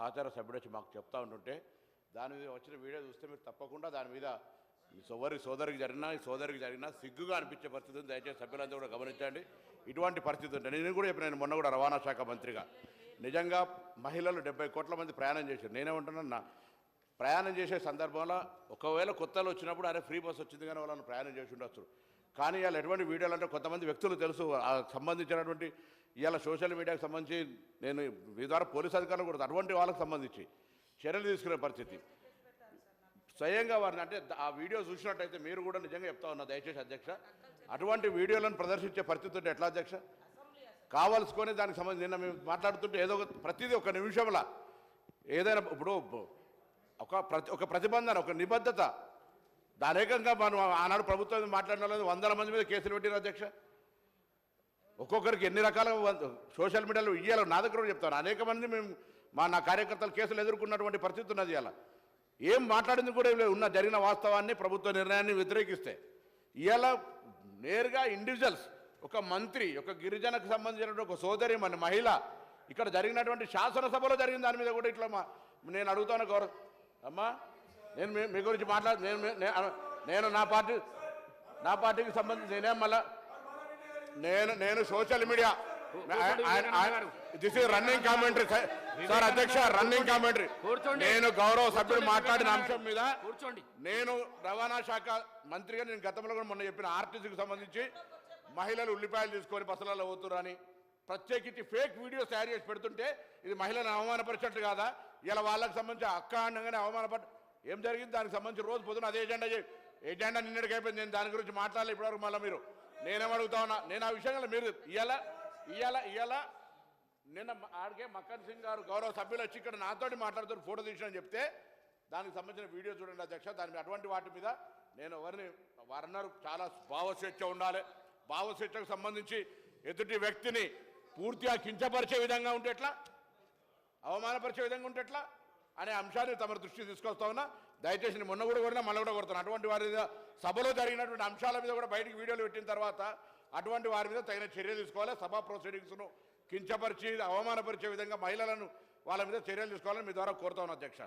సహచార సభ్యుడు వచ్చి మాకు చెప్తా ఉంటుంటే దాని మీద వచ్చిన వీడియో చూస్తే మీరు తప్పకుండా దాని మీద మీ సోదరికి జరిగినా ఈ సోదరికి జరిగినా సిగ్గుగా అనిపించే పరిస్థితి దయచేసి సభ్యులందరూ కూడా గమనించండి. ఇటువంటి పరిస్థితి ఉంటుంది నేను కూడా చెప్పిన నేను మొన్న కూడా రవాణా శాఖ మంత్రిగా. నిజంగా మహిళలు డెబ్బై కోట్ల మంది ప్రయాణం చేశారు. నేనేమంటున్నాను నా ప్రయాణం చేసే సందర్భంలో ఒకవేళ కొత్తలో వచ్చినప్పుడు అరే ఫ్రీ బస్ వచ్చింది కానీ వాళ్ళని ప్రయాణం చేసి ఉండొచ్చు. కానీ ఇలా ఎటువంటి వీడియోలు అంటే కొంతమంది వ్యక్తులు తెలుసు. సంబంధించినటువంటి ఇవాళ సోషల్ మీడియాకి సంబంధించి నేను మీ ద్వారా పోలీస్ అధికారులు కూడా అటువంటి వాళ్ళకి సంబంధించి చర్యలు తీసుకునే పరిస్థితి. స్వయంగా వారిని అంటే ఆ వీడియో చూసినట్టయితే మీరు కూడా నిజంగా చెప్తా ఉన్నా దయచేసి అధ్యక్ష. అటువంటి వీడియోలను ప్రదర్శించే పరిస్థితి ఉంటే ఎట్లా అధ్యక్ష? కావాల్సుకొని దానికి సంబంధించి నిన్న మేము మాట్లాడుతుంటే ఏదో ఒక ప్రతిదీ ఒక నిమిషంలో ఏదైనా ఇప్పుడు ఒక ప్రతి ఒక ప్రతిబంధన ఒక నిబద్ధత దానేకంగా మనం ఆనాడు ప్రభుత్వం మీద మాట్లాడిన వందల మంది మీద కేసులు పెట్టిన అధ్యక్ష. ఒక్కొక్కరికి ఎన్ని రకాల సోషల్ మీడియాలో ఇయ్యాలి నా దగ్గర కూడా చెప్తాను. అనేక మంది మేము మా నా కార్యకర్తలు కేసులు ఎదుర్కొన్నటువంటి పరిస్థితి ఉన్నది ఇలా ఏం మాట్లాడింది కూడా లేదు. ఉన్న జరిగిన వాస్తవాన్ని ప్రభుత్వ నిర్ణయాన్ని వ్యతిరేకిస్తే. ఇలా నేరుగా ఇండివిజువల్స్ ఒక మంత్రి ఒక గిరిజనకు సంబంధించినటువంటి ఒక సోదరి మన మహిళ ఇక్కడ జరిగినటువంటి శాసనసభలో జరిగిన దాని మీద కూడా ఇట్లా నేను అడుగుతాను గౌరవ్ అమ్మా నేను మీ- గురించి మాట్లాడు నేను నేను నా పార్టీ నా పార్టీకి సంబంధించి నేనేం మళ్ళా? నేను నేను social media. This is running commentary sir అధ్యక్ష రన్నింగ్ కామెంటరీ. నేను గౌరవ సభ్యుడు కూర్చోండి, మాట్లాడిన. అంశం మీద కూర్చోండి. నేను రవాణా శాఖ మంత్రిగా నేను గతంలో కూడా మొన్న చెప్పిన ఆర్టీసీకి సంబంధించి మహిళలు ఉల్లిపాయలు తీసుకొని బస్సులలో పోతురని ప్రత్యేకించి ఫేక్ వీడియోస్ తయారు చేసి పెడుతుంటే ఇది మహిళలను అవమానపరిచినట్టు కాదా? ఇలా వాళ్ళకి సంబంధించి అక్క అనగానే అవమానపడ ఏం జరిగింది? దానికి సంబంధించి రోజు పొద్దున అదే ఎజెండా చే- ఎజెండా నిన్నటికి అయిపోయింది. నేను దాని గురించి మాట్లాడలే ఇప్పటివరకు మళ్ళీ మీరు. నేనేం అడుగుతా ఉన్నా? నేను ఆ విషయంలో మీరు ఇయ్యాల? ఇయ్యాల? ఇయ్యాల? నిన్న ఆడికే మక్కన్ సింగ్ గారు గౌరవ సభ్యులు వచ్చి ఇక్కడ నాతోటి మాట్లాడుతూ ఫోటో తీసిన చెప్తే దానికి సంబంధించిన వీడియో చూడండి అధ్యక్ష. దాని అటువంటి వాటి మీద నేను ఎవరిని వారన్నారు చాలా భావస్వేచ్ఛ ఉండాలి. భావస్వేచ్ఛకు సంబంధించి ఎదుటి వ్యక్తిని పూర్తిగా కించపరిచే విధంగా ఉంటే ఎట్లా? అవమానపరిచే విధంగా ఉంటే ఎట్లా? అనే అంశాన్ని తమ దృష్టి తీసుకొస్తా ఉన్నా. దయచేసి నేను మొన్న కూడా కొడినా మళ్ళీ కూడా కొడుతున్నాను అటువంటి వారి మీద సభలో జరిగినటువంటి అంశాల మీద కూడా బయటికి వీడియోలు పెట్టిన తర్వాత అటువంటి వారి మీద తగిన చర్య తీసుకోవాలి. సభా ప్రొసీడింగ్స్ను కించపరిచి అవమానపరిచే విధంగా మహిళలను వాళ్ళ మీద చర్యలు తీసుకోవాలని మీ ద్వారా కోరుతా ఉన్నా అధ్యక్ష.